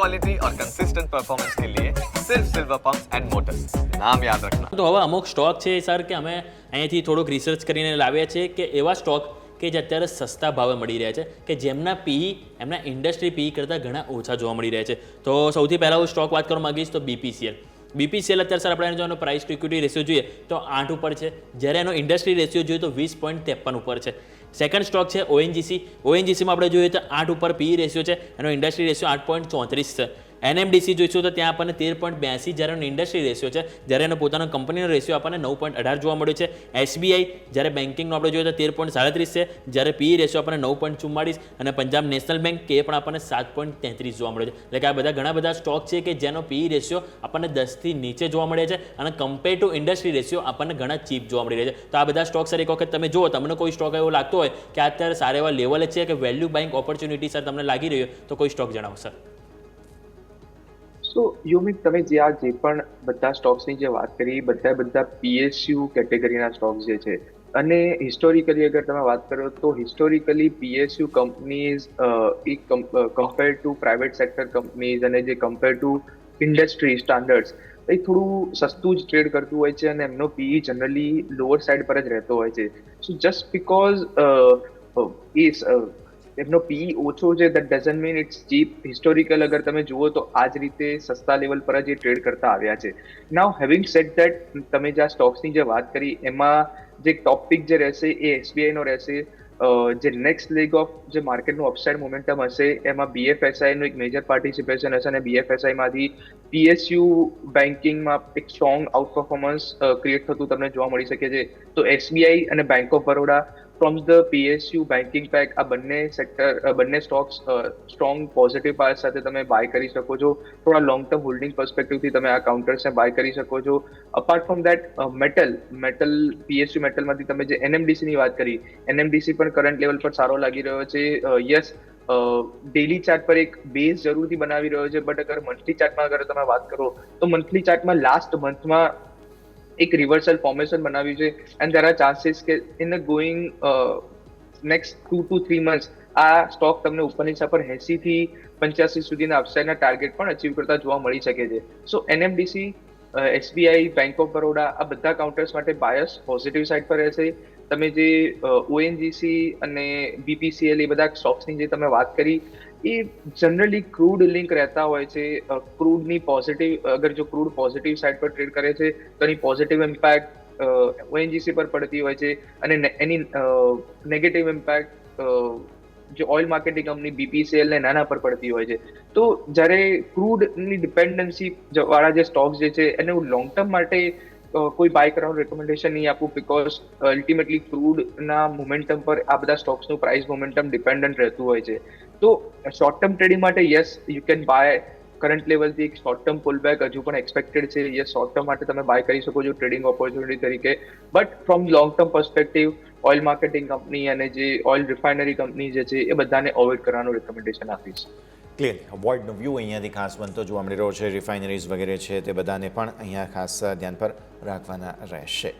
Quality और consistent performance के लिए सिर्फ सिल्वर पंप्स एंड मोटर्स नाम याद रखना તો હવે અમુક સ્ટોક છે સર કે અમે અહીંયાથી થોડુંક રિસર્ચ કરીને લાવ્યા છે કે એવા સ્ટોક કે જે અત્યારે સસ્તા ભાવે મળી રહ્યા છે કે જેમના પી એમના ઇન્ડસ્ટ્રી પી કરતાં ઘણા ઓછા જોવા મળી રહ્યા છે તો સૌથી પહેલાં હું સ્ટોક વાત કરવા માંગીશ તો બીપીસીએલ બીપીસીએલ અત્યારે સર આપણે જો એનો પ્રાઇસ ટુ ઇક્વિટી રેશિયો જોઈએ તો આઠ ઉપર છે જ્યારે એનો ઇન્ડસ્ટ્રી રેશિયો જોઈએ તો વીસ પોઈન્ટ ત્રેપન ઉપર છે સેકન્ડ સ્ટોક છે ઓએનજીસી ઓએનજીસીમાં આપણે જોઈએ તો આઠ ઉપર પી રેશિયો છે એનો ઇન્ડસ્ટ્રી રેશિયો આઠ પોઈન્ટ ચોત્રીસ છે. એનએમડીસી જોઈશું તો ત્યાં આપણને તેર પોઈન્ટ બ્યાસી જ્યારે ઇન્ડસ્ટ્રી રેશિયો છે, જ્યારે એનો પોતાનો કંપનીનો રેશિયો આપણને નવ પોઈન્ટ અઢાર જોવા મળ્યો છે. એસબીઆઈ જ્યારે બેન્કિંગનો આપણે જોઈએ તો તેર પોઈન્ટ સાડત્રીસ છે, જ્યારે પી રેશિયો આપણને નવ પોઈન્ટ ચુમ્માળીસ અને પંજાબ નેશનલ બેંક કે પણ આપણને સાત પોઈન્ટ તેત્રીસ જોવા મળે છે. એટલે કે આ બધા ઘણા બધા સ્ટોક છે કે જેનો પી રેશિયો આપણને દસથી નીચે જોવા મળે છે અને કમ્પેર ટુ ઇન્ડસ્ટ્રી રેશિયો આપણને ઘણા ચીપ જોવા મળી રહ્યા છે. તો આ બધા સ્ટોક સર એક વખત તમે જુઓ, તમને કોઈ સ્ટોક એવો લાગતો હોય કે અત્યારે સારા એવા લેવલે છે કે વેલ્યુ બાઇંગ ઓપોર્ચ્યુનિટી સર તમને લાગી રહ્યો તો કોઈ સ્ટોક જણાવો સર સો યુમિક તમે જે આ જે પણ બધા સ્ટોક્સની જે વાત કરી, બધા બધા પીએસયુ કેટેગરીના સ્ટોક્સ જે છે, અને હિસ્ટોરિકલી અગર તમે વાત કરો તો historically PSU companies A compare to private sector companies અને જે કમ્પેર ટુ ઇન્ડસ્ટ્રી સ્ટાન્ડર્ડ્સ એ થોડું સસ્તું જ ટ્રેડ કરતું હોય છે અને એમનો પીઈ જનરલી લોઅર સાઈડ પર જ રહેતો હોય છે. સો જસ્ટ બીકોઝ એ એમનો પી ઓછો છે that doesn't mean it's cheap historical અગર તમે જુઓ તો આ જ રીતે સસ્તા લેવલ પર જ એ ટ્રેડ કરતા આવ્યા છે. નાવ હેવિંગ સેટ દેટ તમે જે આ સ્ટોક્સની જે વાત કરી, એમાં જે ટોપ પિક જે રહેશે, એ એસબીઆઈનો રહેશે. જે નેક્સ્ટ લેગ ઓફ જે માર્કેટનું અપસાઇડ મોમેન્ટમ હશે, એમાં બીએફએસઆઈનું એક મેજર પાર્ટિસિપેશન હશે અને બીએફએસઆઈમાંથી પીએસયુ બેન્કિંગમાં એક સ્ટ્રોંગ આઉટ પરફોર્મન્સ ક્રિએટ થતું તમને જોવા મળી શકે છે. તો એસબીઆઈ અને bank of Baroda from the PSU banking pack આ બંને સેક્ટર બંને સ્ટોક્સ સ્ટ્રોંગ પોઝિટિવ પાસ સાથે તમે બાય કરી શકો છો. થોડા લોંગ ટર્મ હોલ્ડિંગ પર્સપેક્ટિવથી તમે આ કાઉન્ટર્સને બાય કરી શકો છો. Apart from that metal metal PSU મેટલમાંથી તમે જે એનએમડીસીની વાત કરી એનએમડીસી પણ કરંટ લેવલ પર સારો લાગી રહ્યો છે. યસ ડેલી ચાર્ટ પર એક બેઝ જરૂરથી બનાવી રહ્યો છે બટ અગર મંથલી ચાર્ટમાં અગર તમે વાત કરો, તો મંથલી ચાર્ટમાં લાસ્ટ મંથમાં એક રિવર્સલ ફોર્મેશન બનાવ્યું છે એન્ડ દેર આર ચાન્સીસ કે in going next two to three months આ સ્ટોક તમને ઉપરની દિશા પર એસી થી પંચ્યાસી સુધીના અપસાઇડના ટાર્ગેટ પણ અચીવ કરતા જોવા મળી શકે છે. So NMDC SBI bank of Baroda આ બધા કાઉન્ટર્સ માટે બાયસ પોઝિટિવ સાઇડ પર રહેશે. તમે જે ઓએનજીસી અને બીપીસીએલ એ બધા સ્ટોક્સની જે તમે વાત કરી, એ જનરલી ક્રૂડ લિંક રહેતા હોય છે. ક્રૂડની પોઝિટિવ અગર જો ક્રૂડ પોઝિટિવ સાઇડ પર ટ્રેડ કરે છે, તો એની પોઝિટિવ ઇમ્પેક્ટ ઓએનજીસી પર પડતી હોય છે. અને એની નેગેટિવ ઇમ્પેક્ટ જે ઓઇલ માર્કેટિંગ કંપની બીપીસીએલ ને નાના પર પડતી હોય છે. તો જ્યારે ક્રૂડની ડિપેન્ડન્સી વાળા જે સ્ટોક્સ જે છે, એને હું લોંગ ટર્મ માટે કોઈ બાય કરવાનું રેકમેન્ડેશન નહીં આપું બીકોઝ અલ્ટિમેટલી ક્રૂડના મોમેન્ટમ પર આ બધા સ્ટોક્સનું પ્રાઇસ મોમેન્ટમ ડિપેન્ડન્ટ રહેતું હોય છે. તો શોર્ટ ટર્મ ટ્રેડિંગ માટે yes you can buy current લેવલથી એક શોર્ટ ટર્મ પુલ બેક હજુ પણ એક્સપેક્ટેડ છે. યસ શોર્ટ ટર્મ માટે તમે બાય કરી શકો છો ટ્રેડિંગ ઓપોર્ચ્યુનિટી તરીકે. But from long term perspective oil marketing company અને જે ઓઇલ રિફાઇનરી કંપની જે છે, એ બધાને અવોઇડ કરવાનું રેકમેન્ડેશન આપીશ ક્લિયર વોર્ડનો વ્યૂ અહીંયાથી ખાસ બનતો જોવા મળી રહ્યો છે. રિફાઇનરીઝ વગેરે છે તે બધાને પણ અહીંયા ખાસ ધ્યાન પર રાખવાના રહેશે.